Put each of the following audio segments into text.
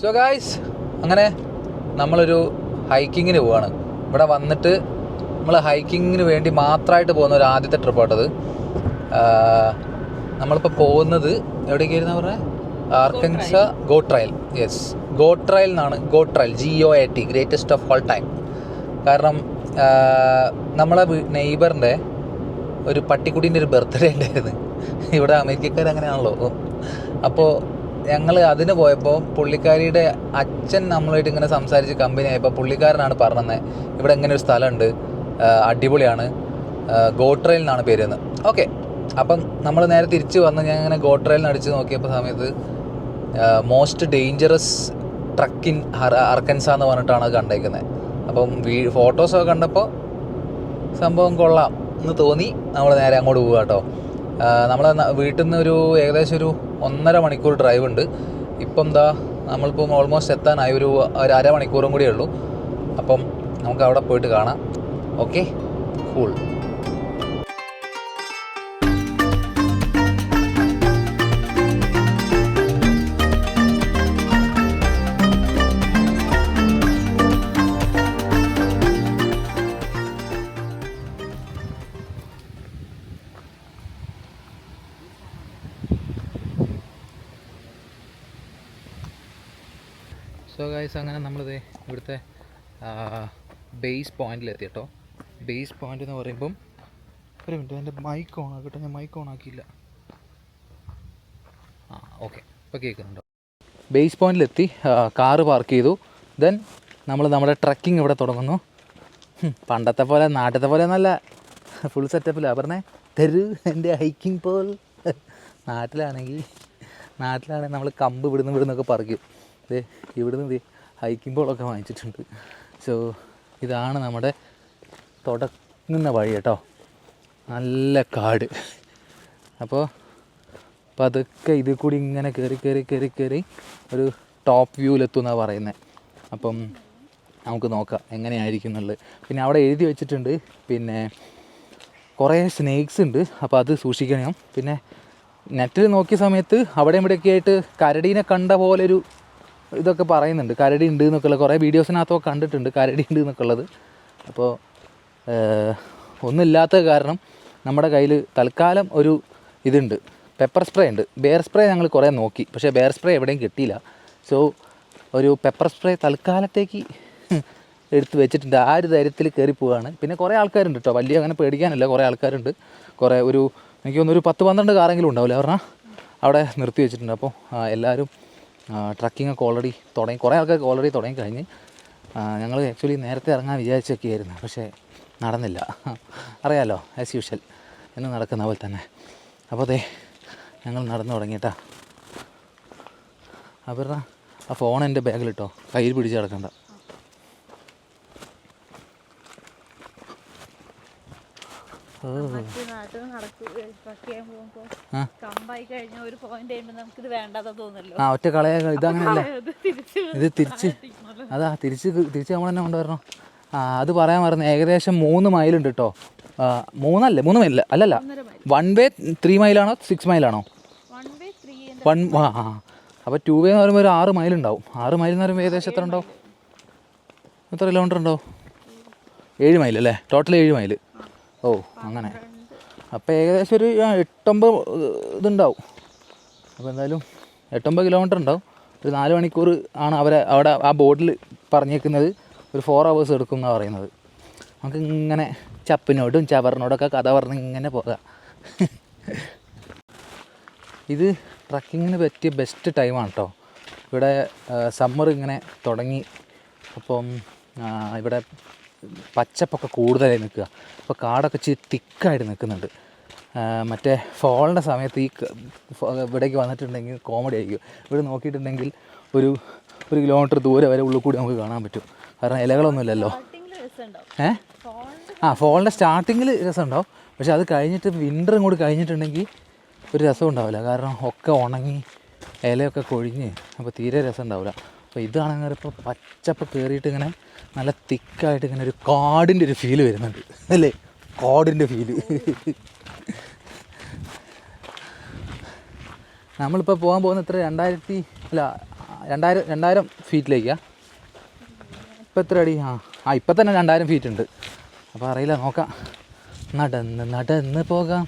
So guys അങ്ങനെ നമ്മളൊരു ഹൈക്കിങ്ങിന് പോവാണ്. ഇവിടെ വന്നിട്ട് നമ്മൾ ഹൈക്കിങ്ങിന് വേണ്ടി മാത്രമായിട്ട് പോകുന്ന ഒരു ആദ്യത്തെ ട്രിപ്പാട്ടത് നമ്മളിപ്പോൾ പോകുന്നത് എവിടേക്കായിരുന്നു പറഞ്ഞത് Arkansas goat trail. Yes goat trail എന്നാണ്. Goat trail G O A T greatest of all time കാരണം നമ്മളെ നെയ്ബറിന്റെ ഒരു പട്ടിക്കുട്ടീന്റെ ഒരു ബർത്ത്ഡേ ഉണ്ടായിരുന്നു. ഇവിടെ അമേരിക്കക്കാർ അങ്ങനെയാണല്ലോ അപ്പോൾ ഞങ്ങൾ അതിന് പോയപ്പോൾ പുള്ളിക്കാരിയുടെ അച്ഛൻ നമ്മളായിട്ട് ഇങ്ങനെ സംസാരിച്ച് കമ്പനി ആയപ്പോൾ പുള്ളിക്കാരനാണ് പറഞ്ഞത് ഇവിടെ ഇങ്ങനെ ഒരു സ്ഥലമുണ്ട് അടിപൊളിയാണ് ഗോട്രയിൽ എന്നാണ് പേരെന്ന് ഓക്കെ അപ്പം നമ്മൾ നേരെ തിരിച്ച് വന്ന് ഞാൻ ഇങ്ങനെ ഗോട്രയിൽ അടിച്ച് നോക്കിയപ്പോൾ സമയത്ത് most dangerous trek in Arkansas എന്ന് പറഞ്ഞിട്ടാണ് കണ്ടേക്കുന്നത് അപ്പം വീ ഫോട്ടോസൊക്കെ കണ്ടപ്പോൾ സംഭവം കൊള്ളാം എന്ന് തോന്നി. നമ്മൾ നേരെ അങ്ങോട്ട് പോവുക കേട്ടോ. നമ്മൾ വീട്ടിൽ നിന്ന് ഒരു ഏകദേശം ഒരു ഒന്നര മണിക്കൂർ ഡ്രൈവ് ഉണ്ട്. ഇപ്പം എന്താ നമ്മളിപ്പം ഓൾമോസ്റ്റ് എത്താനായി. ഒരു ഒരു അരമണിക്കൂറും കൂടിയേ ഉള്ളൂ. അപ്പം നമുക്ക് അവിടെ പോയിട്ട് കാണാം. ഓക്കെ കൂൾ ഇവിടുത്തെ ബേസ് പോയിന്റിലെത്തി കേട്ടോ ബേസ് പോയിന്റ് എന്ന് പറയുമ്പം ഒരു മിനിറ്റ് എന്റെ മൈക്ക് ഓൺ ആക്കട്ടെ ഞാൻ മൈക്ക് ഓൺ ആക്കിയില്ല. ആ ഓക്കെ ഇപ്പോൾ കേൾക്കുന്നുണ്ടോ? ബേസ് പോയിന്റിലെത്തി കാറ് പാർക്ക് ചെയ്തു. ദെൻ നമ്മൾ നമ്മുടെ ട്രക്കിംഗ് ഇവിടെ തുടങ്ങുന്നു. പണ്ടത്തെ പോലെ നാട്ടിലത്തെ പോലെ നല്ല ഫുൾ സെറ്റപ്പിലാണ് പറഞ്ഞേ തരൂ എന്റെ ഹൈക്കിംഗ് പോൽ നാട്ടിലാണെങ്കിൽ നാട്ടിലാണെങ്കിൽ നമ്മൾ കമ്പ് ഇവിടുന്ന് ഇവിടുന്നൊക്കെ പറിക്കും. ഇവിടുന്ന് ഹൈക്കിംഗ് ബോളൊക്കെ വാങ്ങിച്ചിട്ടുണ്ട്. സോ ഇതാണ് നമ്മുടെ തുടങ്ങുന്ന വഴി കേട്ടോ. നല്ല കാട്. അപ്പോൾ പതുക്കെ ഇതിൽ കൂടി ഇങ്ങനെ കയറി കയറി കയറി കയറി ഒരു ടോപ്പ് വ്യൂവിലെത്തും എന്നാണ് പറയുന്നത് അപ്പം നമുക്ക് നോക്കാം എങ്ങനെയായിരിക്കും എന്നുള്ളത്. പിന്നെ അവിടെ എഴുതി വെച്ചിട്ടുണ്ട്. പിന്നെ കുറേ സ്നേക്സ് ഉണ്ട്. അപ്പോൾ അത് സൂക്ഷിക്കണം. പിന്നെ നെറ്റിൽ നോക്കിയ സമയത്ത് അവിടെ ഇവിടെയൊക്കെ ആയിട്ട് കരടീനെ കണ്ട പോലെ ഒരു ഇതൊക്കെ പറയുന്നുണ്ട്. കരടി ഉണ്ട് എന്നൊക്കെയുള്ള കുറേ വീഡിയോസിനകത്തൊക്കെ കണ്ടിട്ടുണ്ട് കരടി ഉണ്ട് എന്നൊക്കെ ഉള്ളത് അപ്പോൾ ഒന്നുമില്ലാത്ത കാരണം നമ്മുടെ കയ്യിൽ തൽക്കാലം ഒരു ഇതുണ്ട്. പെപ്പർ സ്പ്രേ ഉണ്ട്. ബെയർ സ്പ്രേ ഞങ്ങൾ കുറേ നോക്കി. പക്ഷേ ബെയർ സ്പ്രേ എവിടെയും കിട്ടിയില്ല. സോ ഒരു പെപ്പർ സ്പ്രേ തൽക്കാലത്തേക്ക് എടുത്ത് വെച്ചിട്ടുണ്ട്. ആ ഒരു ധൈര്യത്തിൽ കയറി പോവുകയാണ്. പിന്നെ കുറേ ആൾക്കാരുണ്ട് കേട്ടോ വലിയ അങ്ങനെ പേടിക്കാനല്ല. കുറേ ആൾക്കാരുണ്ട്. കുറേ ഒരു എനിക്ക് തോന്നുന്നു ഒരു പത്ത് പന്ത്രണ്ട് കാറെങ്കിലും ഉണ്ടാവില്ല? പറഞ്ഞാൽ അവിടെ നിർത്തി വെച്ചിട്ടുണ്ട്. അപ്പോൾ എല്ലാവരും ട്രക്കിംഗ് ഒക്കെ ഓൾറെഡി തുടങ്ങി കുറേ ആൾക്കാർക്ക് ഓൾറെഡി തുടങ്ങി കഴിഞ്ഞ്. ഞങ്ങൾ ആക്ച്വലി നേരത്തെ ഇറങ്ങാൻ വിചാരിച്ചൊക്കെയായിരുന്നു പക്ഷേ നടന്നില്ല. അറിയാലോ ആസ് യൂഷ്വൽ എന്ന് നടക്കുന്ന പോലെ തന്നെ. അപ്പോൾ അതെ ഞങ്ങൾ നടന്നു തുടങ്ങിയിട്ടാ. അവരുടെ ആ ഫോൺ എന്റെ ബാഗിലിട്ടോ കയ്യിൽ പിടിച്ച് കിടക്കണ്ട. മറ്റു നാട്ടിൽ നടക്കുക ട്രക്ക് ചെയ്യാൻ പോകുമ്പോൾ ആ. കമ്പായി കഴിഞ്ഞ ഒരു പോയിന്റ് കഴിയുമ്പോൾ നമുക്കിത് വേണ്ടാതെ തോന്നല്ലോ. ആ ഒറ്റ കളയ തിരിച്ച് ഇത് തിരിച്ച് അതാ തിരിച്ച് തിരിച്ച് നമ്മൾ തന്നെ കൊണ്ടുവരണം. ആ അത് പറയാൻ മറന്നു ഏകദേശം മൂന്ന് മൈലുണ്ട് കേട്ടോ മൂന്നല്ലേ? മൂന്ന് മൈലില്ല അല്ലല്ല. വൺ വേ ത്രീ മൈലാണോ സിക്സ് മൈലാണോ വൺ ആ ആ. അപ്പോൾ ടു വേ എന്ന് പറയുമ്പോൾ ഒരു ആറ് മൈൽ ഉണ്ടാവും. ആറ് മൈൽ എന്ന് പറയുമ്പോൾ ഏകദേശം എത്ര ഉണ്ടാവും? എത്ര കിലോമീറ്റർ ഉണ്ടാവും? ഏഴ് മൈൽ അല്ലേ? ടോട്ടൽ ഏഴ് മൈൽ ഓ അങ്ങനെ. അപ്പോൾ ഏകദേശം ഒരു എട്ടൊമ്പത് ഇതുണ്ടാവും. അപ്പോൾ എന്തായാലും എട്ടൊമ്പത് കിലോമീറ്റർ ഉണ്ടാവും. ഒരു നാല് മണിക്കൂർ ആണ് അവരെ അവിടെ ആ ബോർഡിൽ പറഞ്ഞേക്കുന്നത്. ഒരു ഫോർ ഹവേഴ്സ് എടുക്കും എന്നാണ് പറയുന്നത്. നമുക്ക് ഇങ്ങനെ ചപ്പിനോടും ചവറിനോടൊക്കെ കഥ പറഞ്ഞ് ഇങ്ങനെ പോകാം. ഇത് ട്രക്കിങ്ങിന് പറ്റിയ ബെസ്റ്റ് ടൈമാണ് കേട്ടോ ഇവിടെ സമ്മർ ഇങ്ങനെ തുടങ്ങി. അപ്പം ഇവിടെ പച്ചപ്പൊക്കെ കൂടുതലായി നിൽക്കുക. അപ്പോൾ കാടൊക്കെ ഇച്ചിരി തിക്കായിട്ട് നിൽക്കുന്നുണ്ട്. മറ്റേ ഫോളിന്റെ സമയത്ത് ഈ ഇവിടേക്ക് വന്നിട്ടുണ്ടെങ്കിൽ കോമഡി ആയിരിക്കും. ഇവിടെ നോക്കിയിട്ടുണ്ടെങ്കിൽ ഒരു ഒരു കിലോമീറ്റർ ദൂരെ വരെ ഉള്ളിൽ കൂടി നമുക്ക് കാണാൻ പറ്റും. കാരണം ഇലകളൊന്നുമില്ലല്ലോ ഏ? ആ ഫോളിന്റെ സ്റ്റാർട്ടിങ്ങിൽ രസമുണ്ടാവും പക്ഷെ അത് കഴിഞ്ഞിട്ട് വിന്ററും കൂടി കഴിഞ്ഞിട്ടുണ്ടെങ്കിൽ ഒരു രസം ഉണ്ടാവില്ല. കാരണം ഒക്കെ ഉണങ്ങി ഇലയൊക്കെ കൊഴിഞ്ഞ് അപ്പോൾ തീരെ രസം ഉണ്ടാവില്ല. അപ്പോൾ ഇതാണെങ്കിൽ ഇപ്പോൾ പച്ചപ്പ് കയറിയിട്ട് ഇങ്ങനെ നല്ല തിക്കായിട്ട് ഇങ്ങനെ ഒരു കാടിന്റെ ഒരു ഫീൽ വരുന്നുണ്ട്. അല്ലേ? കാടിന്റെ ഫീൽ നമ്മളിപ്പോൾ പോകാൻ പോകുന്ന എത്ര? രണ്ടായിരത്തി അല്ല രണ്ടായിരം രണ്ടായിരം ഫീറ്റിലേക്കാ ഇപ്പം എത്ര അടി? ആ ആ ഇപ്പം തന്നെ രണ്ടായിരം ഫീറ്റ് ഉണ്ട്. അപ്പോൾ അറിയില്ല നോക്കാം. നടന്ന് നടന്ന് പോകാം.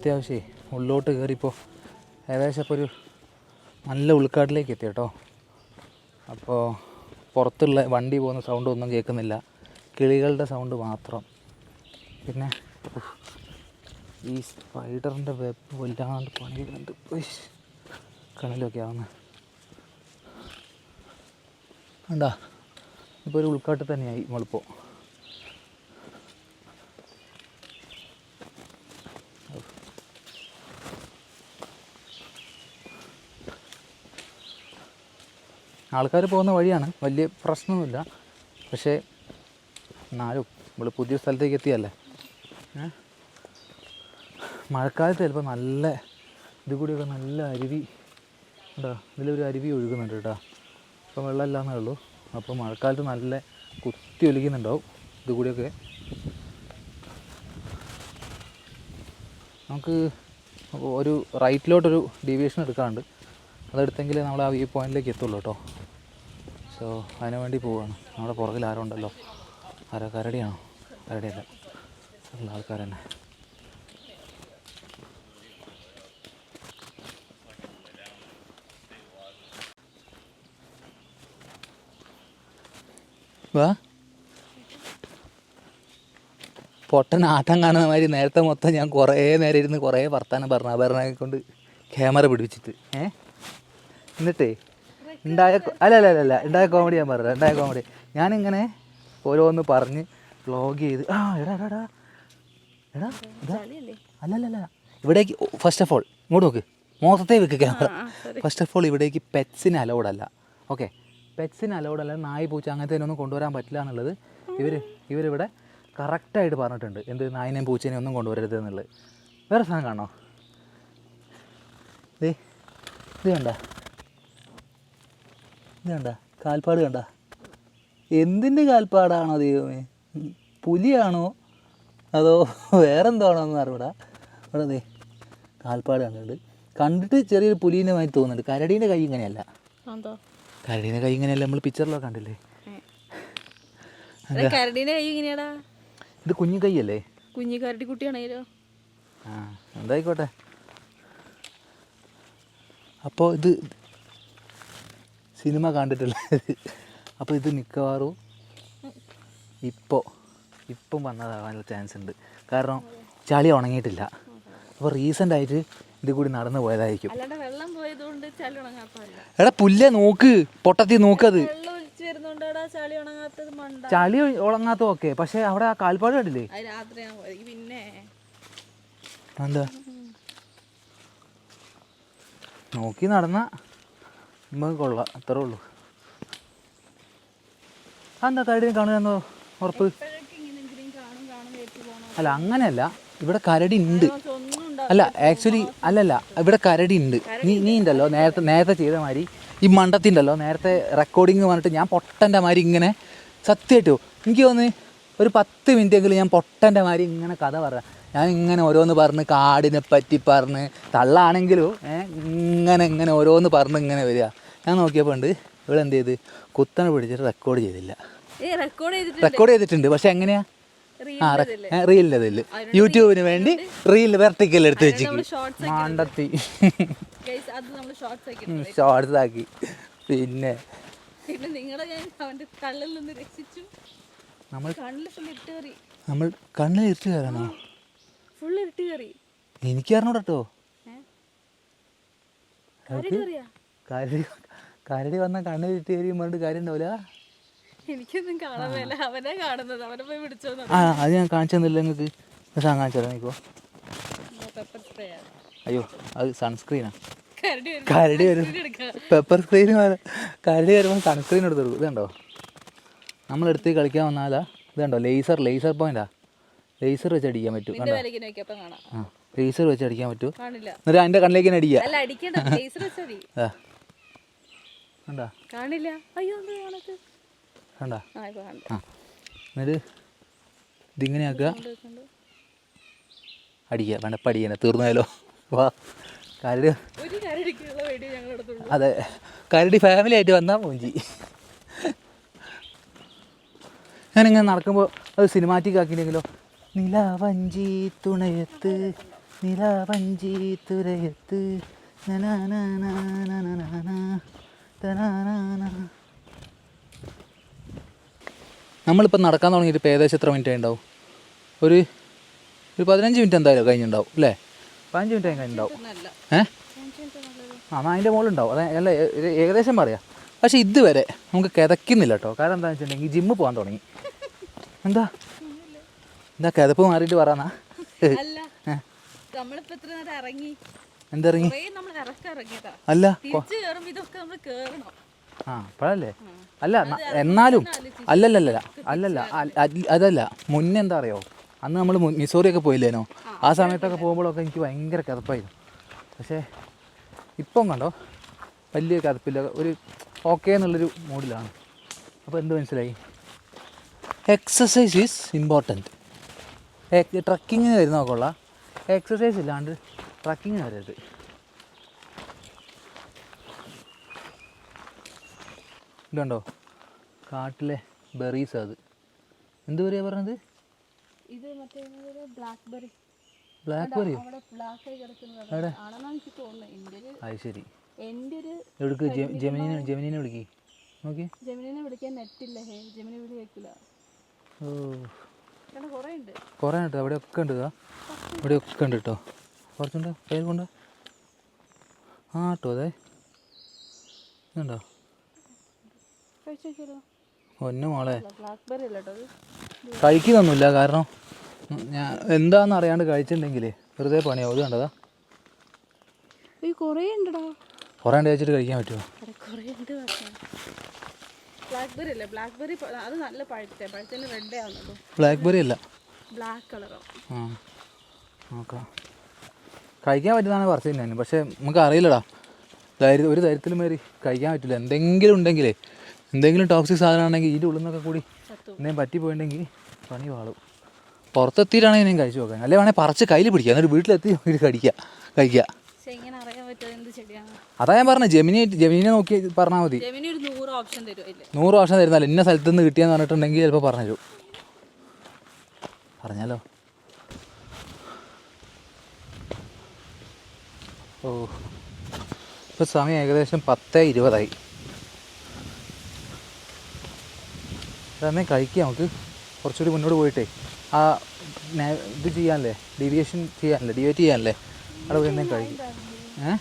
അത്യാവശ്യമേ ഉള്ളോട്ട് കയറിപ്പോൾ ഏകദേശം ഇപ്പോൾ ഒരു നല്ല ഉൾക്കാട്ടിലേക്ക് എത്തി കേട്ടോ. അപ്പോൾ പുറത്തുള്ള വണ്ടി പോകുന്ന സൗണ്ട് ഒന്നും കേൾക്കുന്നില്ല. കിളികളുടെ സൗണ്ട് മാത്രം. പിന്നെ ഈ സ്പൈഡറിന്റെ വെബ് വല്ലാണ്ട് പണിയുന്നുണ്ട്. കണലൊക്കെ ആവുന്ന. കണ്ടാ ഇപ്പോൾ ഒരു ഉൾക്കാട്ടിൽ തന്നെയായി നമ്മളിപ്പോൾ ആൾക്കാർ പോകുന്ന വഴിയാണ്. വലിയ പ്രശ്നമൊന്നുമില്ല. പക്ഷേ എന്നാലും നമ്മൾ പുതിയ സ്ഥലത്തേക്ക് എത്തിയല്ലേ? മഴക്കാലത്ത് ചിലപ്പോൾ നല്ല ഇത് കൂടിയൊക്കെ നല്ല അരുവി ഉണ്ടോ? ഇതിലൊരു അരുവി ഒഴുകുന്നുണ്ട് കേട്ടോ. ഇപ്പം വെള്ളമില്ലാന്നേ ഉള്ളൂ. അപ്പോൾ മഴക്കാലത്ത് നല്ല കുത്തി ഒലിക്കുന്നുണ്ടാവും ഇത് കൂടിയൊക്കെ. നമുക്ക് ഒരു റൈറ്റിലോട്ടൊരു ഡീവിയേഷൻ എടുക്കാറുണ്ട് അതെടുത്തെങ്കിലേ നമ്മൾ ആ വ്യൂ പോയിന്റിലേക്ക് എത്തുള്ളൂ കേട്ടോ. സോ അതിനു വേണ്ടി പോവുകയാണ് നമ്മുടെ പുറകിൽ ആരോ ഉണ്ടല്ലോ. ആരോ കരടിയാണോ? കരടിയല്ല. ഉള്ള ആൾക്കാർ തന്നെ. വാ. പൊട്ടൻ ആട്ടം കാണുന്ന മാതിരി നേരത്തെ മൊത്തം ഞാൻ കുറേ നേരം ഇരുന്ന് കുറേ വർത്താനം പറഞ്ഞു അപർണയെ കൊണ്ട് ക്യാമറ പിടിപ്പിച്ചിട്ട്. ഏ? എന്നിട്ടേ ഉണ്ടായ അല്ല അല്ല അല്ല ഉണ്ടായ കോമഡി ഞാൻ പറഞ്ഞത്. ഉണ്ടായ കോമഡി ഞാനിങ്ങനെ ഓരോന്ന് പറഞ്ഞ് വ്ളോഗ് ചെയ്ത്. ആ എടാ എടാ എടാ. എടാ ഇതാ. അല്ല അല്ലല്ലല്ല ഇവിടേക്ക് ഫസ്റ്റ് ഓഫ് ഓൾ ഇങ്ങോട്ട് നോക്ക്. മൊത്തത്തെ വെക്ക് ക്യാമറ ഫസ്റ്റ് ഓഫ് ഓൾ ഇവിടേക്ക് പെറ്റ്സിന് അലൗഡ് അല്ല. ഓക്കെ പെറ്റ്സിന് അലൗഡ് അല്ല നായ് പൂച്ച അങ്ങനത്തെ ഒന്നും കൊണ്ടുവരാൻ പറ്റില്ല എന്നുള്ളത് ഇവർ ഇവരിവിടെ കറക്റ്റായിട്ട് പറഞ്ഞിട്ടുണ്ട്. എന്ത് നായിനെയും പൂച്ചേനെയും ഒന്നും കൊണ്ടുവരരുത് എന്നുള്ളത്. വേറെ സാധനം കാണോ? ദേ ഇത് കണ്ട? ഇത് കണ്ട കാൽപ്പാട് കണ്ട. എന്തിന്റെ കാൽപ്പാടാണോ ദൈവമേ? പുലിയാണോ? അതോ വേറെന്താണോ എന്ന് അറിവിടാ ഇവിടെ അതെ കാൽപ്പാട് കണ്ടിട്ടുണ്ട്. കണ്ടിട്ട് ചെറിയൊരു പുലീനെ മാതിരി തോന്നുന്നുണ്ട്. കരടീന്റെ കൈ ഇങ്ങനെയല്ല. കരടീന്റെ കൈ ഇങ്ങനെയല്ല നമ്മൾ പിക്ചറിലൊക്കെ കണ്ടില്ലേ? കൈ ഇങ്ങനെയാടാ. ഇത് കുഞ്ഞു കൈയല്ലേ? കുഞ്ഞി കരടി കുട്ടിയാണേലോ ആ എന്തായിക്കോട്ടെ. അപ്പോൾ ഇത് സിനിമ കണ്ടിട്ടുള്ളത് അപ്പോൾ ഇത് മിക്കവാറും ഇപ്പോൾ ഇപ്പം വന്നതാകാനുള്ള ചാൻസ് ഉണ്ട്. കാരണം ചളി ഉണങ്ങിയിട്ടില്ല. അപ്പോൾ റീസെന്റ് ആയിട്ട് ഇത് കൂടി നടന്നു പോയതായിരിക്കും. എടാ പുല്ലേ നോക്ക് പൊട്ടത്തി നോക്കത്. ചളി ഉണങ്ങാത്ത ഓക്കെ പക്ഷെ അവിടെ ആ കാൽപ്പാട് കണ്ടില്ലേ? പിന്നെ എന്താ നോക്കി നടന്ന നമുക്ക് കൊള്ളാം. അത്രേ ഉള്ളൂ. അതെന്താ കരടിനെ കാണുകയെന്നോ ഉറപ്പ്. അല്ല അങ്ങനെയല്ല. ഇവിടെ കരടി ഉണ്ട് അല്ല ആക്ച്വലി അല്ലല്ല ഇവിടെ കരടി ഉണ്ട് നീ നീ ഉണ്ടല്ലോ നേരത്തെ നേരത്തെ ചെയ്ത മാതിരി. ഈ മണ്ടത്തി ഉണ്ടല്ലോ നേരത്തെ റെക്കോർഡിങ് പറഞ്ഞിട്ട് ഞാൻ പൊട്ടന്റെ മാതിരി ഇങ്ങനെ സത്യമായിട്ടോ എനിക്ക് തോന്നുന്നു ഒരു പത്ത് മിനിറ്റ് എങ്കിലും ഞാൻ പൊട്ടന്റെ മാതിരി ഇങ്ങനെ കഥ പറയാം. ഞാൻ ഇങ്ങനെ ഓരോന്ന് പറഞ്ഞ് കാടിനെ പറ്റി പറഞ്ഞ് തള്ളാണെങ്കിലും ഏഹ് ഇങ്ങനെ ഇങ്ങനെ ഓരോന്ന് പറഞ്ഞ് ഇങ്ങനെ വരിക. ഞാൻ നോക്കിയപ്പോൾ ഉണ്ട് ഇവിടെ എന്ത് ചെയ്ത്? കുത്തനെ പിടിച്ചിട്ട് റെക്കോർഡ് ചെയ്തില്ല. റെക്കോർഡ് ചെയ്തിട്ട് റെക്കോർഡ് ചെയ്തിട്ടുണ്ട് പക്ഷെ എങ്ങനെയാ? ആ റീലിന്റെ അതിൽ യൂട്യൂബിന് വേണ്ടി റീൽ വെർട്ടിക്കൽ എടുത്ത് വെച്ചിട്ട് മാണ്ടത്തി. ഷോർട്സ് ആക്കി. പിന്നെ നമ്മൾ കണ്ണിൽ ഫുൾ ഇട്ട് ഫുൾ ഇട്ട് കയറി എനിക്ക് അറിഞ്ഞൂടട്ടോ കരടി വന്ന കണ്ണിൽ ഇട്ട് കയറി പറഞ്ഞിട്ട് കാര്യം ഉണ്ടാവില്ല എനിക്കൊന്നും കാണാൻ മേല. അവനെ കാണുന്നത്. അവനെ പോയി പിടിച്ചോന്നു ആ അത് ഞാൻ കാണിച്ചു തന്നില്ല നിങ്ങൾക്ക്? സാധനം കാണിച്ചു തരാം നിൽക്കോ അയ്യോ അത് സൺസ്ക്രീനാ കരടി വരും. പെപ്പർ സ്ക്രീൻ കരടി വരുമ്പോൾ സൺസ്ക്രീൻ എടുത്തു ഇതുണ്ടോ? നമ്മളെടുത്ത് കളിക്കാൻ വന്നാലാ ഇതുണ്ടോ? ലേസർ ലേസർ പോയിന്റാ ലേസർ വെച്ച് അടിക്കാൻ പറ്റും കണ്ടോ? ആ ലേസർ വെച്ച് അടിക്കാൻ പറ്റും. എന്നിട്ട് അതിന്റെ കണ്ണിലേക്ക് തന്നെ അടിക്കുക. കണ്ടാ? കാണില്ല. അയ്യോ കണ്ടാ? ആ എന്നിട്ട് ഇതിങ്ങനെ ആക്കുക. കണ്ടു, കണ്ടു. അടിക്കുക വേണ്ട പടിയനെ തീർന്നായാലോ വാ കരട്. അതെ കരടി ഫാമിലി ആയിട്ട് വന്നാൽ മൂഞ്ചി. ഞാനിങ്ങനെ നടക്കുമ്പോൾ അത് സിനിമാറ്റിക് ആക്കിയില്ലെങ്കിലോ നിലാവഞ്ചി തുണയത്ത് നിലാവഞ്ചി തുരയത്ത്. നമ്മളിപ്പോൾ നടക്കാൻ തുടങ്ങിയിട്ട് ഇപ്പോൾ ഏകദേശം എത്ര മിനിറ്റ് ഉണ്ടാവും ഒരു ഒരു പതിനഞ്ച് മിനിറ്റ് എന്തായാലും കഴിഞ്ഞിട്ടുണ്ടാവും അല്ലേ? പതിനഞ്ച് മിനിറ്റ് കഴിഞ്ഞിട്ടുണ്ടാവും ഏ? ആ എന്നാൽ അതിന്റെ മുകളിലുണ്ടാവും അതെ അല്ല ഏകദേശം പറയാം. പക്ഷേ ഇതുവരെ നമുക്ക് കിതയ്ക്കുന്നില്ല കേട്ടോ കാരണം എന്താണെന്ന് വെച്ചിട്ടുണ്ടെങ്കിൽ ജിമ്മ് പോകാൻ തുടങ്ങി. എന്താ? എന്താ കിതപ്പ് മാറിയിട്ട് പറയാന്നാ അല്ല ആ അപ്പോഴല്ലേ? അല്ല എന്നാലും അല്ലല്ലല്ല അല്ലല്ല അതല്ല മുന്നേ എന്താ അറിയോ? അന്ന് നമ്മൾ മിസോറിയൊക്കെ പോയില്ലേനോ? ആ സമയത്തൊക്കെ പോകുമ്പോഴൊക്കെ എനിക്ക് ഭയങ്കര കിതപ്പായിരുന്നു പക്ഷേ ഇപ്പം കണ്ടോ? വലിയ കിതപ്പില്ല ഒരു ഓക്കെ എന്നുള്ളൊരു മൂഡിലാണ് അപ്പോൾ എന്ത് മനസ്സിലായി? എക്സസൈസ് ഈസ് ഇമ്പോർട്ടന്റ് ട്രക്കിങ്ങിന് വരുന്ന കൊള്ളാം. എക്സസൈസ് ഇല്ലാണ്ട് ട്രക്കിങ്ങിന് വരരുത്. ഇതുണ്ടോ? കാട്ടിലെ ബെറീസ് അത്. എന്ത് പറയാ പറഞ്ഞത്? ഇത് മറ്റേ ബ്ലാക്ക് ബെറി ബ്ലാക്ക് അത് ശരി. എന്റെ ജെമിനിനെ ജെമിനിനെ വിളിക്കി. നോക്കി. ജെമിനിനെ വിളിക്കാൻ നെറ്റില്ല ജമിനി വിളി വെക്കില്ല ഓ. കുറേ ഉണ്ട് അവിടെ ഒക്കെ ഉണ്ട് അവിടെ ഇവിടെ ഒക്കെ ഉണ്ട് കേട്ടോ. കുറച്ചുണ്ട്. പേര് കൊണ്ട്. ആ കേട്ടോ അതെ. ഇതുണ്ടോ? ഒന്നു മോളെ. കഴിക്കുന്നൊന്നുമില്ല. കാരണം ഞാൻ എന്താണെന്ന് അറിയാണ്ട് കഴിച്ചിട്ടുണ്ടെങ്കിലേ വെറുതെ പണിയാവും. ഇത് കണ്ടതാ. കുറേ ഉണ്ടോ കുറേ ഉണ്ട് കഴിച്ചിട്ട് കഴിക്കാൻ പറ്റുമോ? അവിടെ കുറേ ഉണ്ട് ബ്ലാക്ക് ബെറി അല്ലേ? ബ്ലാക്ക് ബെറി അത് നല്ല പഴുത്ത. പഴുത്തിന് റെഡ് ആവുന്നുള്ളൂ ബ്ലാക്ക് ബെറി അല്ല ബ്ലാക്ക് കളറോ നോക്കാം. കഴിക്കാൻ പറ്റുന്നതാണ് പറിച്ചു തന്നെ പക്ഷേ നമുക്ക് അറിയില്ലടാ. ധൈര്യ ഒരു ധൈര്യത്തിലും മേറി കഴിക്കാൻ പറ്റില്ല. എന്തെങ്കിലും ഉണ്ടെങ്കിലേ എന്തെങ്കിലും ടോക്സിക് സാധനം ആണെങ്കിൽ ഇതിന്റെ ഉള്ളിൽ നിന്നൊക്കെ കൂടി എന്തെങ്കിലും പറ്റി പോയിട്ടുണ്ടെങ്കിൽ പണി വാളും പുറത്തെത്തിയിട്ടാണെങ്കിൽ ഞാൻ കഴിച്ചു നോക്കാൻ അല്ലെ വേണേൽ പറിച്ച് കയ്യിൽ പിടിക്കുക എന്നിട്ട് വീട്ടിലെത്തി ഇത് കടിക്കുക കഴിക്കുക അതാ ഞാൻ പറഞ്ഞത് ജെമിനി ജെമിനിനെ നോക്കി പറഞ്ഞാൽ മതി. നൂറ് ഓപ്ഷൻ നൂറ് ഓപ്ഷൻ തരുന്നല്ല ഇന്ന സ്ഥലത്ത് നിന്ന് കിട്ടിയെന്ന് പറഞ്ഞിട്ടുണ്ടെങ്കിൽ ചിലപ്പോൾ പറഞ്ഞു പറഞ്ഞാലോ? ഓ ഇപ്പോൾ സമയം ഏകദേശം പത്ത് ഇരുപതായി. അന്നേ കഴിക്കാം നമുക്ക്. കുറച്ചുകൂടി മുന്നോട്ട് പോയിട്ടേ. ആ ഇത് ചെയ്യാനല്ലേ? ഡീവിയേഷൻ ചെയ്യാനല്ലേ? ഡിവേറ്റ് ചെയ്യാനല്ലേ? അവിടെ പോയി എന്തെങ്കിലും കഴിക്കും. ഏ?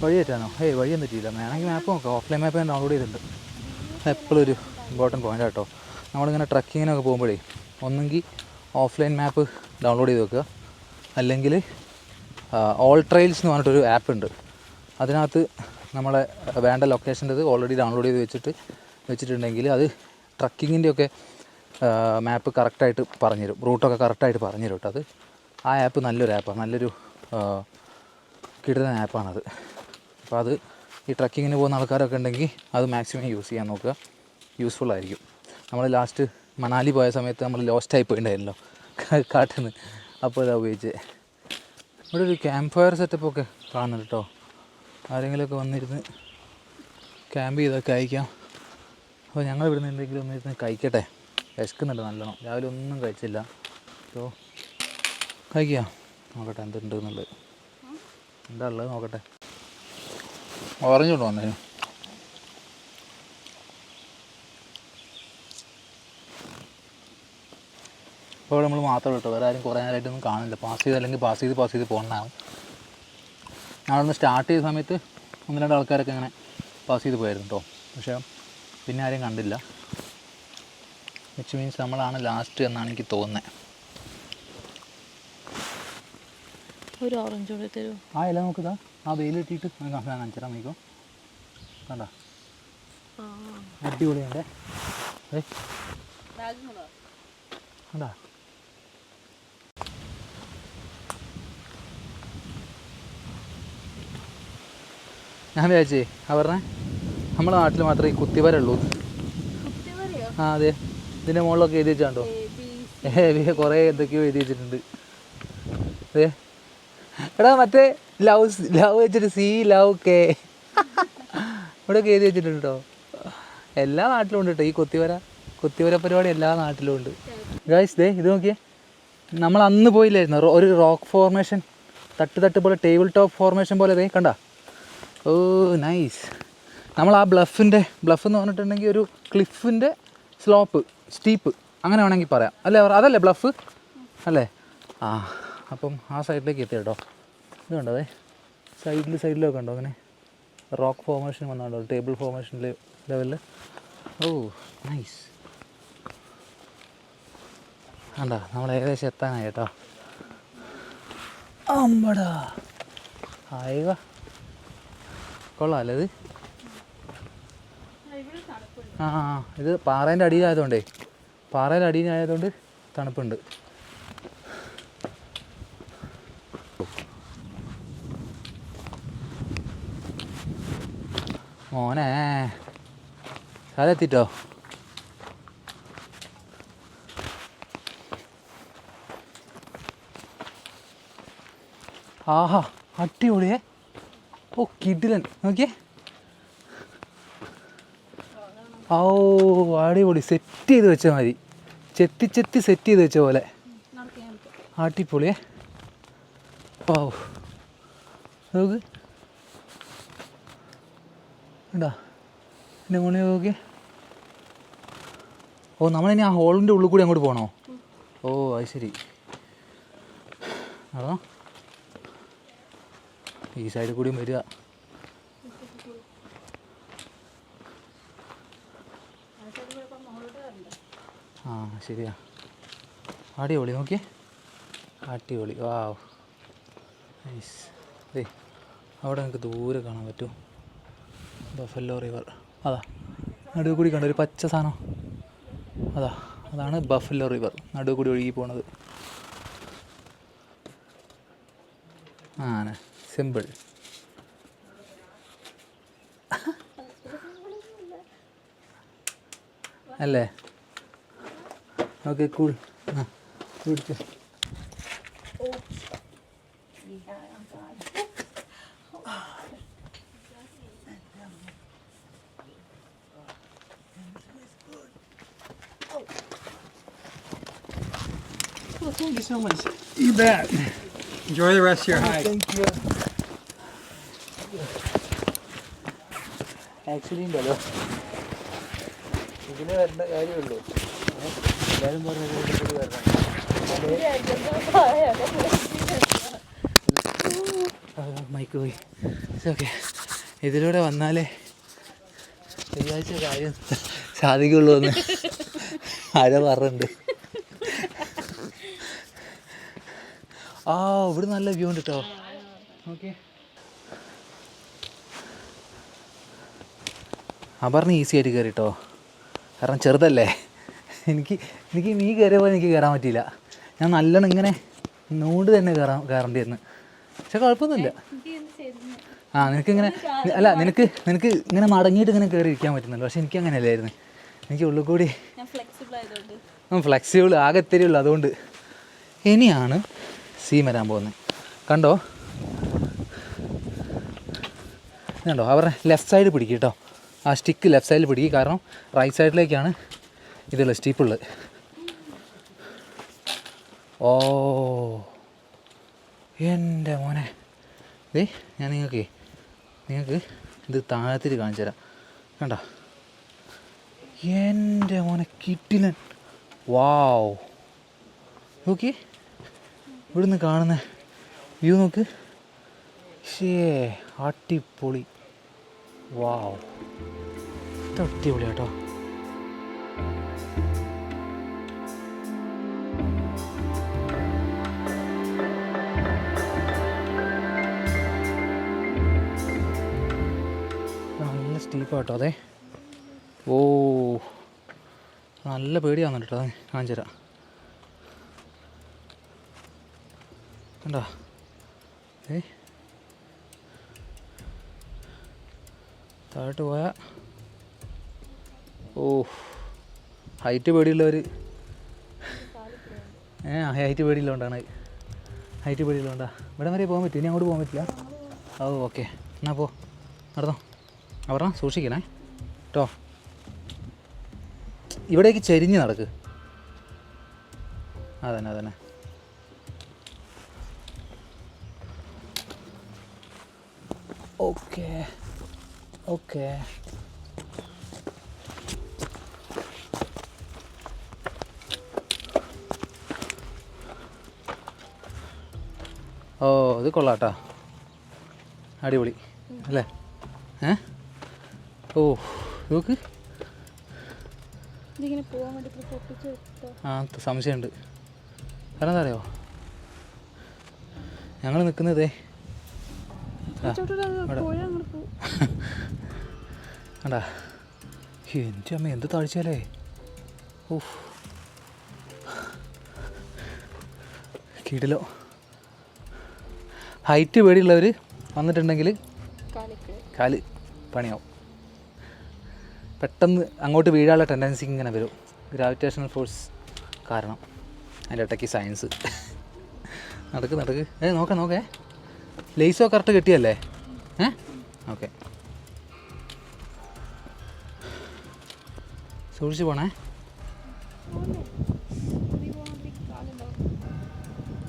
വഴി തെറ്റാണോ ഏയ് വഴിയൊന്നും തെറ്റിയില്ല വേണമെങ്കിൽ മാപ്പ് നോക്കാം. ഓഫ്ലൈൻ മാപ്പ് ഞാൻ ഡൗൺലോഡ് ചെയ്തിട്ടുണ്ട്. എപ്പോഴും ഒരു ഇമ്പോർട്ടന്റ് പോയിന്റ് കേട്ടോ. നമ്മളിങ്ങനെ ട്രക്കിങ്ങിനൊക്കെ പോകുമ്പോഴേ ഒന്നെങ്കിൽ ഓഫ്ലൈൻ മാപ്പ് ഡൗൺലോഡ് ചെയ്ത് വെക്കുക. അല്ലെങ്കിൽ ഓൾ ട്രെയിൽസ് എന്ന് പറഞ്ഞിട്ടൊരു ആപ്പ് ഉണ്ട്. അതിനകത്ത് നമ്മളെ വേണ്ട ലൊക്കേഷന്റെത് ഓൾറെഡി ഡൗൺലോഡ് ചെയ്ത് വെച്ചിട്ട് വെച്ചിട്ടുണ്ടെങ്കിൽ അത് ട്രക്കിങ്ങിന്റെയൊക്കെ മാപ്പ് കറക്റ്റായിട്ട് പറഞ്ഞുതരും. റൂട്ടൊക്കെ കറക്റ്റായിട്ട് പറഞ്ഞുതരും കേട്ടോ അത്. ആ ആപ്പ് നല്ലൊരു ആപ്പാണ് നല്ലൊരു കിടുന്ന ആപ്പാണത് അപ്പോൾ അത് ഈ ട്രക്കിങ്ങിന് പോകുന്ന ആൾക്കാരൊക്കെ ഉണ്ടെങ്കിൽ അത് മാക്സിമം യൂസ് ചെയ്യാൻ നോക്കുക. യൂസ്ഫുൾ ആയിരിക്കും. നമ്മൾ ലാസ്റ്റ് മണാലി പോയ സമയത്ത് നമ്മൾ ലോസ്റ്റ് ആയി പോയിട്ടുണ്ടായിരുന്നല്ലോ കാട്ടിൽ നിന്ന് അപ്പോൾ ഇതാ ഉപയോഗിച്ചത് ഇവിടെ ഒരു ക്യാമ്പ് ഫയർ സെറ്റപ്പ് ഒക്കെ കാണുന്നുണ്ട് കേട്ടോ. ആരെങ്കിലുമൊക്കെ വന്നിരുന്ന് ക്യാമ്പ് ചെയ്തൊക്കെ അയക്കാം. അപ്പോൾ ഞങ്ങൾ ഇവിടുന്ന് എന്തെങ്കിലും ഒന്നിരുന്ന് കഴിക്കട്ടെ. വിശക്കുന്നുണ്ട് നല്ലോണം. രാവിലെ ഒന്നും കഴിച്ചില്ല. അപ്പോൾ കഴിക്കാം. നോക്കട്ടെ എന്തുണ്ട് എന്നുള്ളത്. എന്താ ഉള്ളത് നോക്കട്ടെ. ഓറഞ്ച് കൊണ്ട് വന്നേ ഇപ്പോൾ നമ്മൾ മാത്രമേ കേട്ടോ. വേറെ ആരും കുറേ നേരമായിട്ടൊന്നും കാണില്ല. പാസ് ചെയ്ത് അല്ലെങ്കിൽ പാസ് ചെയ്ത് പാസ് ചെയ്ത് പോകണ്ടാണ് ഞങ്ങളൊന്ന് സ്റ്റാർട്ട് ചെയ്ത സമയത്ത് ഒന്ന് രണ്ട് ആൾക്കാരൊക്കെ ഇങ്ങനെ പാസ് ചെയ്ത് പോയായിരുന്നു കേട്ടോ. പക്ഷേ പിന്നെ ആരെയും കണ്ടില്ല. വിച്ച് മീൻസ് നമ്മളാണ് ലാസ്റ്റ് എന്നാണ് എനിക്ക് തോന്നുന്നത് ഒരു ഓറഞ്ച് കൂടെ തരുമോ ആ ഇല നോക്കുക ആ വെയിലിട്ടിട്ട് ഞാൻ കാണിച്ചിടാൻ നോക്കോ കണ്ട? അടിപൊളിയുണ്ട് കണ്ടാ? ഞാൻ വിചാരിച്ചേ പറഞ്ഞേ നമ്മുടെ നാട്ടിൽ മാത്രമേ ഈ കുത്തിവരുള്ളൂ ആ അതെ. ഇതിന്റെ മുകളിലൊക്കെ എഴുതി വെച്ചാണ്ടോ? ഏ കുറേ എന്തൊക്കെയോ എഴുതി വെച്ചിട്ടുണ്ട്. അതെ എടാ മറ്റേ ലവ് ലവ് വെച്ചിട്ട് സി ലവ് കെ. ഇവിടെയൊക്കെ എഴുതി വെച്ചിട്ടുണ്ടോ? എല്ലാ നാട്ടിലും ഉണ്ട് കേട്ടോ ഈ കൊത്തിവര കൊത്തിവര പരിപാടി എല്ലാ നാട്ടിലും ഉണ്ട്. ഗായ്സ് ദേ ഇത് നോക്കിയേ. നമ്മൾ അന്ന് പോയില്ലായിരുന്നു? ഒരു റോക്ക് ഫോർമേഷൻ തട്ട് തട്ട് പോലെ ടേബിൾ ടോപ്പ് ഫോർമേഷൻ പോലെ ദേ കണ്ട? ഓ നൈസ് നമ്മൾ ആ ബ്ലഫിന്റെ ബ്ലഫ് എന്ന് പറഞ്ഞിട്ടുണ്ടെങ്കിൽ ഒരു ക്ലിഫിന്റെ സ്ലോപ്പ് സ്റ്റീപ്പ് അങ്ങനെ വേണമെങ്കിൽ പറയാം. അല്ലേ അതല്ലേ ബ്ലഫ് അല്ലേ? ആ. അപ്പം ആ സൈഡിലേക്ക് എത്തി കേട്ടോ ഇത് സൈഡിൽ സൈഡിലൊക്കെ ഉണ്ടോ അങ്ങനെ? റോക്ക് ഫോർമേഷൻ വന്നുണ്ടോ? ടേബിൾ ഫോർമേഷൻ ലെവലിൽ ഓ നൈസ് കണ്ട? നമ്മൾ ഏകദേശം എത്താനായി കേട്ടോ അമ്പടാ. ആയിവ. കൊള്ളാമല്ലേ ഇത്. ആ. ഇത് പാറേന്റെ അടിയിലായതുകൊണ്ടേ. പാറയുടെ അടിയിലായതുകൊണ്ട് തണുപ്പുണ്ട്. മോനെ. സ്ഥലത്തിട്ടോ ആഹാ അടിപൊളിയേ. ഓ കിഡിലൻ നോക്കിയേ. ഓ അടിപൊളി. സെറ്റ് ചെയ്ത് വെച്ച മതി ചെത്തി ചെത്തി സെറ്റ് ചെയ്ത് വെച്ച പോലെ. അടിപൊളിയേ. ഓ നോക്ക്. ഉണ്ടാ എന്റെ മോണി നോക്കി ഓ നമ്മളിനി ആ ഹോളിന്റെ ഉള്ളിൽ കൂടി അങ്ങോട്ട് പോകണോ ഓ അത് ശരി. അതോ. ഈ സൈഡിൽ കൂടിയും വരിക. ആ ശരിയാ. അടിപൊളി നോക്കിയേ. അടിപൊളി. വാവ് നൈസ് ഏ അവിടെ നിങ്ങൾക്ക് ദൂരെ കാണാൻ പറ്റും ബഫല്ലോ റിവർ. അതാ. നടുവ് കൂടി കണ്ടു? ഒരു പച്ച സാധനം. അതാ. അതാണ് ബഫല്ലോ റിവർ. നടുവ് കൂടി ഒഴുകി പോണത്. ആണ്. സിമ്പിൾ. അല്ലേ? Okay cool. ആ പിടിച്ചു Thank you so much. You bet. Enjoy the rest of your hike. Thank you. Actually ഉണ്ടല്ലോ ഇതിന് വരേണ്ട കാര്യമുള്ളൂ? എല്ലാവരും പറഞ്ഞത് വരണം മൈക്ക് പോയി ഓക്കെ ഇതിലൂടെ വന്നാലേ ശരിയാഴ്ച കാര്യം സാധിക്കുള്ളൂ എന്ന് ആരോ പറഞ്ഞിട്ടുണ്ട് ആ ഇവിടെ നല്ല വ്യൂ ഉണ്ട് കേട്ടോ ഓക്കെ ആ പറഞ്ഞ് ഈസി ആയിട്ട് കയറി കേട്ടോ കാരണം ചെറുതല്ലേ. എനിക്ക് എനിക്ക് നീ കയറിയ പോലെ എനിക്ക് കയറാൻ പറ്റിയില്ല. ഞാൻ നല്ലോണം ഇങ്ങനെ നൂണ്ട് തന്നെ കയറാൻ കയറേണ്ടി വന്ന് പക്ഷെ കുഴപ്പമൊന്നുമില്ല. ആ നിനക്ക് ഇങ്ങനെ അല്ല നിനക്ക് നിനക്ക് ഇങ്ങനെ മടങ്ങിയിട്ട് ഇങ്ങനെ കയറി ഇരിക്കാൻ പറ്റുന്നുണ്ട്. പക്ഷെ എനിക്ക് അങ്ങനെ അല്ലായിരുന്നു എനിക്ക് ഉള്ളിൽ കൂടി ഞാൻ ഫ്ലെക്സിബിൾ ആയതുകൊണ്ട്. ഫ്ലെക്സിബിൾ ആകെ തരുള്ളൂ അതുകൊണ്ട് ഇനിയാണ് സീൻ വരാൻ പോകുന്നത് കണ്ടോ? ഇത് കണ്ടോ? അവരുടെ ലെഫ്റ്റ് സൈഡ് പിടിക്കും കേട്ടോ. ആ സ്റ്റിക്ക് ലെഫ്റ്റ് സൈഡിൽ പിടിക്കും. കാരണം റൈറ്റ് സൈഡിലേക്കാണ് ഇതുള്ള സ്റ്റീപ്പുള്ളത് ഓ എന്റെ മോനെ. ദേ ഞാൻ നിങ്ങൾക്ക് നിങ്ങൾക്ക് ഇത് താഴത്തിൽ കാണിച്ചു തരാം. കണ്ടോ? എന്റെ മോനെ കിട്ടിലൻ. വാവ് നോക്കി ഇവിടുന്ന് കാണുന്ന വ്യൂ നോക്ക്. ഷേ അടിപൊളി. വാവ്. ഇത് അടിപൊളി കേട്ടോ നല്ല സ്റ്റീപ്പാട്ടോ അതെ. ഓ നല്ല പേടിയാണെന്നിട്ടോ കാണിച്ചു തരാം കണ്ടോ? ഏ? താഴോട്ട് പോയാൽ ഓ ഹൈറ്റ് പേടിയുള്ളവർ ഏ ഹൈറ്റ് പേടിയുള്ളതുകൊണ്ടാണ് ഹൈറ്റ് പേടിയുള്ളതുകൊണ്ടാ ഇവിടെ വരെ പോകാൻ പറ്റും ഇനി അങ്ങോട്ട് പോകാൻ പറ്റില്ല. Oh okay. എന്നാ പോ. നടന്നോ. അവറാ സൂക്ഷിക്കണേ. കേട്ടോ ഇവിടേക്ക് ചെരിഞ്ഞ് നടക്ക്. അതന്നെ അതന്നെ. ഓക്കെ ഓക്കെ ഓ ഇത് കൊള്ളാട്ടാ. അടിപൊളി. അല്ലേ? ഏ? ഓ നോക്ക്. ആ സംശയമുണ്ട്. കാരണം എന്താ അറിയോ? ഞങ്ങൾ നിൽക്കുന്നതേ കണ്ടാ എന്റെ അമ്മ എന്ത് താഴ്ചയല്ലേ? ഓഫ് കിടിലോ. ഹൈറ്റ് പേടിയുള്ളവർ വന്നിട്ടുണ്ടെങ്കിൽ കാൽ പണിയാവും. പെട്ടെന്ന് അങ്ങോട്ട് വീഴാനുള്ള ടെൻഡൻസി ഇങ്ങനെ വരും. ഗ്രാവിറ്റേഷണൽ ഫോഴ്സ് കാരണം. അതിന്റെ ഇടയ്ക്ക് സയൻസ് നടക്ക് നടക്ക്. ഏ നോക്കാം നോക്കേ. ലേസോ കറക്റ്റ് കിട്ടിയല്ലേ? ഏ? ഓക്കെ. സൂക്ഷിച്ച് പോണേ.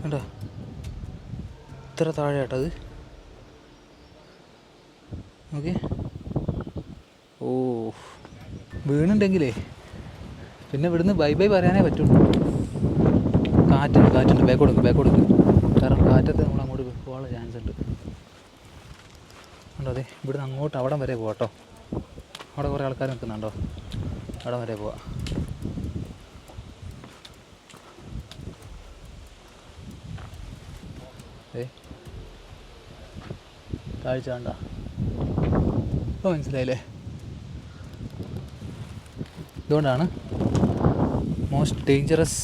കണ്ടോ? ഇത്ര താഴെ കേട്ടത് ഓക്കെ ഓ വീണുണ്ടെങ്കിലേ. പിന്നെ ഇവിടുന്ന് ബൈ ബൈ പറയാനേ പറ്റുള്ളൂ. കാറ്റുണ്ട് കാറ്റുണ്ട്. ബാക്ക് കൊടുക്കും ബാക്ക് കൊടുക്കും. കാരണം കാറ്റത്ത് നമ്മൾ അങ്ങോട്ട് പോകാനുള്ള ചാൻസ് ഉണ്ട് ഉണ്ടോ അതെ ഇവിടുന്ന് അങ്ങോട്ട് അവിടം വരെ പോവാട്ടോ അവിടെ കുറേ ആൾക്കാർ നിൽക്കുന്നുണ്ടോ? അവിടം വരെ പോവാം. താഴ്ച കണ്ട? ഇപ്പോൾ മനസ്സിലായില്ലേ? ഇതുകൊണ്ടാണ് most dangerous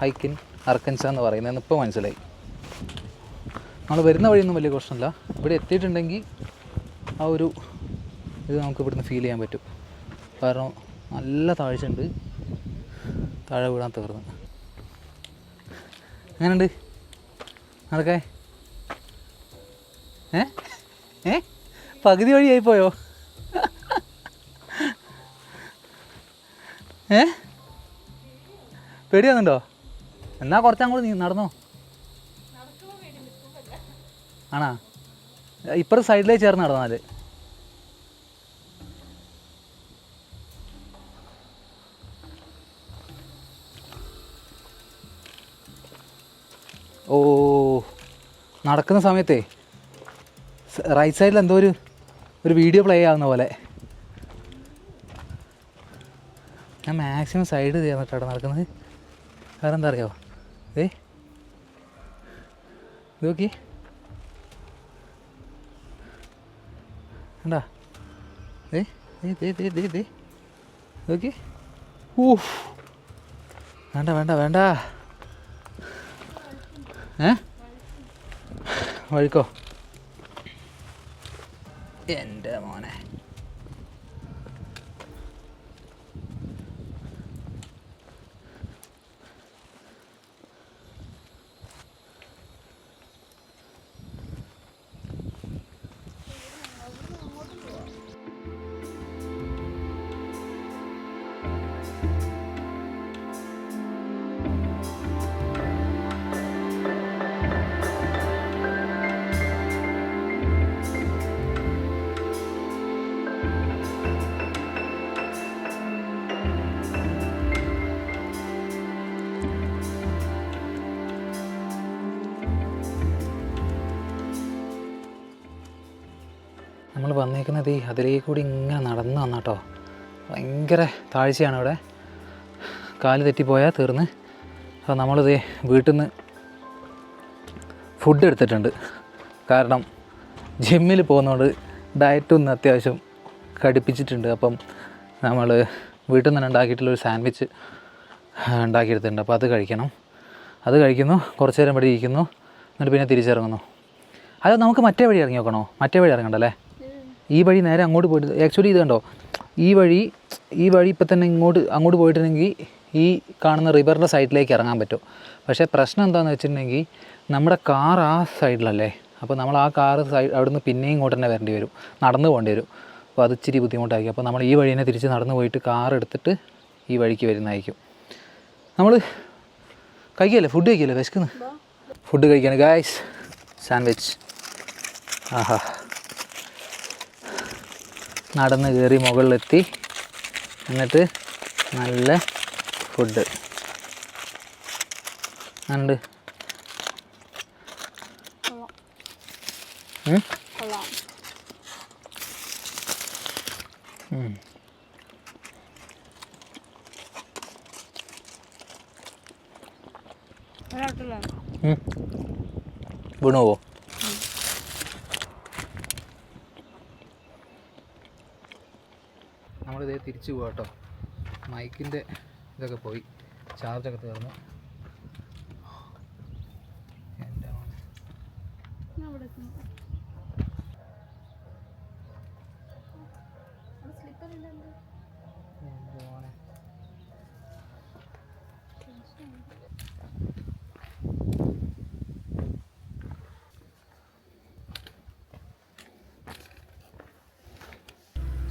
hike in Arkansas എന്ന് പറയുന്നത് ഇപ്പോൾ മനസ്സിലായി. നമ്മൾ വരുന്ന വഴിയൊന്നും വലിയ പ്രശ്നമില്ല. ഇവിടെ എത്തിയിട്ടുണ്ടെങ്കിൽ ആ ഒരു ഇത് നമുക്ക് ഇവിടുന്ന് ഫീൽ ചെയ്യാൻ പറ്റും. കാരണം നല്ല താഴ്ചയുണ്ട്. താഴെ വീടാൻ തീർന്ന് എങ്ങനെയുണ്ട്? നടക്കേ ഏ? ഏ? പകുതി വഴിയായിപ്പോയോ ഏ? പേടിയാന്നുണ്ടോ എന്നാ കുറച്ചങ്ങോട്ട് നീ നടന്നോ? ആണാ? ഇപ്പുറത്തെ സൈഡിലേക്ക് ചേർന്ന് നടന്നാൽ ഓ നടക്കുന്ന സമയത്തേ റൈറ്റ് സൈഡിൽ എന്തോ ഒരു ഒരു വീഡിയോ പ്ലേ ആവുന്ന പോലെ. ഞാൻ മാക്സിമം സൈഡ് ചെയ്യാന്നിട്ടാണ് നടക്കുന്നത്. വേറെന്താ അറിയാമോ ഏ? നോക്കി കണ്ടാ? ഏ നോക്കി. വേണ്ട വേണ്ട വേണ്ട. ഏ? വഴുക്കോ? എന്റെ മോനെ. നമ്മൾ വന്നേക്കുന്നത് ഈ അതിലേക്ക് കൂടി ഇങ്ങനെ നടന്ന് വന്നാട്ടോ. ഭയങ്കര താഴ്ചയാണ് ഇവിടെ കാൽ തെറ്റിപ്പോയാൽ തീർന്ന്. അപ്പോൾ നമ്മളിത് വീട്ടിൽ നിന്ന് ഫുഡ് എടുത്തിട്ടുണ്ട്. കാരണം ജിമ്മിൽ പോകുന്നതുകൊണ്ട് ഡയറ്റൊന്ന് അത്യാവശ്യം കടുപ്പിച്ചിട്ടുണ്ട്. അപ്പം നമ്മൾ വീട്ടിൽ നിന്ന് ഉണ്ടാക്കിയിട്ടുള്ളൊരു സാൻഡ്വിച്ച് ഉണ്ടാക്കിയെടുത്തിട്ടുണ്ട്. അപ്പോൾ അത് കഴിക്കണം. അത് കഴിക്കുന്നു. കുറച്ച് നേരം ഇവിടെ ഇരിക്കുന്നു. എന്നിട്ട് പിന്നെ തിരിച്ചിറങ്ങുന്നു. അത് നമുക്ക് മറ്റേ വഴി ഇറങ്ങി നോക്കണോ? മറ്റേ വഴി ഇറങ്ങണ്ടല്ലേ? ഈ വഴി നേരെ അങ്ങോട്ട് പോയിട്ട് ആക്ച്വലി ഇത് കണ്ടോ? ഈ വഴി ഈ വഴി ഇപ്പം തന്നെ ഇങ്ങോട്ട് അങ്ങോട്ട് പോയിട്ടുണ്ടെങ്കിൽ ഈ കാണുന്ന റിവറിന്റെ സൈഡിലേക്ക് ഇറങ്ങാൻ പറ്റും. പക്ഷേ പ്രശ്നം എന്താണെന്ന് വെച്ചിട്ടുണ്ടെങ്കിൽ നമ്മുടെ കാർ ആ സൈഡിലല്ലേ അപ്പോൾ നമ്മൾ ആ കാർ സൈഡ് അവിടുന്ന് പിന്നെയും ഇങ്ങോട്ട് തന്നെ വരേണ്ടി വരും. നടന്നു പോകേണ്ടി വരും. അപ്പോൾ അത് ഇച്ചിരി ബുദ്ധിമുട്ടാക്കി അപ്പോൾ നമ്മൾ ഈ വഴി തന്നെ തിരിച്ച് നടന്നു പോയിട്ട് കാർ എടുത്തിട്ട് ഈ വഴിക്ക് വരുന്നതായിരിക്കും. നമ്മൾ കഴിക്കല്ലേ? ഫുഡ് കഴിക്കല്ലേ? വിശക്കുന്നു. ഫുഡ് കഴിക്കാണ്. ഗായ്സ് സാൻഡ്വിച്ച് ആഹാ. നടന്ന് കയറി മുകളിലെത്തി. എന്നിട്ട് നല്ല ഫുഡ് ഉണ്ട് ഗുണവോ. വീണുവോ നമ്മളിതേ തിരിച്ചു പോകാം കേട്ടോ മൈക്കിന്റെ ഇതൊക്കെ പോയി. ചാർജൊക്കെ തീർന്നു.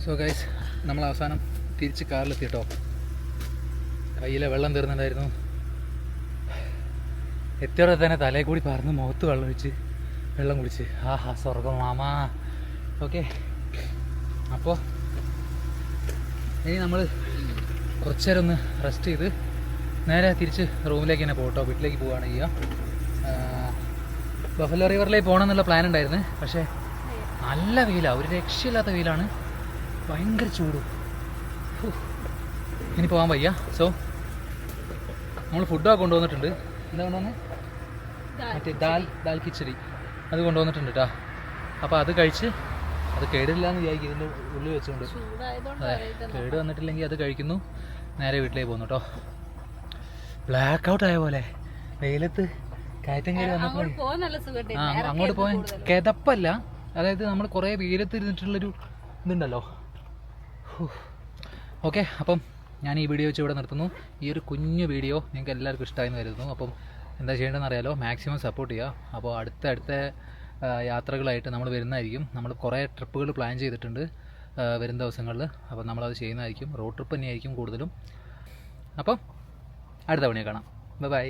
സോ ഗൈസ് നമ്മൾ അവസാനം തിരിച്ച് കാറിലെത്തി കേട്ടോ കയ്യിലെ വെള്ളം തീർന്നുണ്ടായിരുന്നു എത്തിയോടെ തന്നെ തലയിൽ കൂടി പറന്ന് മുഖത്ത് വെള്ളം ഒഴിച്ച് വെള്ളം കുടിച്ച്. ആഹാ സ്വർഗം മാമാ. ഓക്കെ. അപ്പോൾ ഇനി നമ്മൾ കുറച്ച് നേരം ഒന്ന് റെസ്റ്റ് ചെയ്ത് നേരെ തിരിച്ച് റൂമിലേക്ക് തന്നെ പോകട്ടോ വീട്ടിലേക്ക് പോവുകയാണ് ചെയ്യുക. ബഫലോ റിവറിലേക്ക് പോകണം എന്നുള്ള പ്ലാൻ ഉണ്ടായിരുന്നു. പക്ഷേ നല്ല വെയിലാണ് ഒരു രക്ഷയില്ലാത്ത വെയിലാണ്. ഭയങ്കര ചൂട്. ഇനി പോകാൻ വയ്യ. സോ നമ്മൾ ഫുഡൊക്കെ കൊണ്ടുവന്നിട്ടുണ്ട്. എന്താ കൊണ്ടുവന്നേ? മറ്റേ ദാൽ ദാൽ കിച്ചടി. അത് കൊണ്ടുവന്നിട്ടുണ്ട് കേട്ടോ അപ്പോൾ അത് കഴിച്ച് അത് കേടില്ല എന്ന് വിചാരിക്കും ഇതിന്റെ ഉള്ളിൽ വെച്ചുകൊണ്ട് അതെ കേട് വന്നിട്ടില്ലെങ്കിൽ അത് കഴിക്കുന്നു. നേരെ വീട്ടിലേക്ക് പോകുന്നു കേട്ടോ ബ്ലാക്ക് ഔട്ട് ആയ പോലെ. വെയിലത്ത് കയറ്റം കയറി വന്നപ്പോൾ ആ അങ്ങോട്ട് പോകാൻ കിതപ്പല്ല. അതായത് നമ്മൾ കുറേ വെയിലത്ത് ഇരുന്നിട്ടുള്ളൊരു ഇതുണ്ടല്ലോ. ഓക്കെ അപ്പം ഞാൻ ഈ വീഡിയോ വെച്ച് ഇവിടെ നിർത്തുന്നു. ഈ ഒരു കുഞ്ഞു വീഡിയോ നിങ്ങൾക്ക് എല്ലാവർക്കും ഇഷ്ടമായെന്ന് കരുതുന്നു. അപ്പം എന്താ ചെയ്യേണ്ടതെന്ന് അറിയാലോ? മാക്സിമം സപ്പോർട്ട് ചെയ്യുക. അപ്പോൾ അടുത്ത അടുത്ത യാത്രകളായിട്ട് നമ്മൾ വരുന്നതായിരിക്കും. നമ്മൾ കുറേ ട്രിപ്പുകൾ പ്ലാൻ ചെയ്തിട്ടുണ്ട് വരും ദിവസങ്ങളിൽ. അപ്പോൾ നമ്മളത് ചെയ്യുന്നതായിരിക്കും. റോഡ് ട്രിപ്പ് തന്നെയായിരിക്കും കൂടുതലും. അപ്പം അടുത്ത പണിയെ കാണാം. Bye bye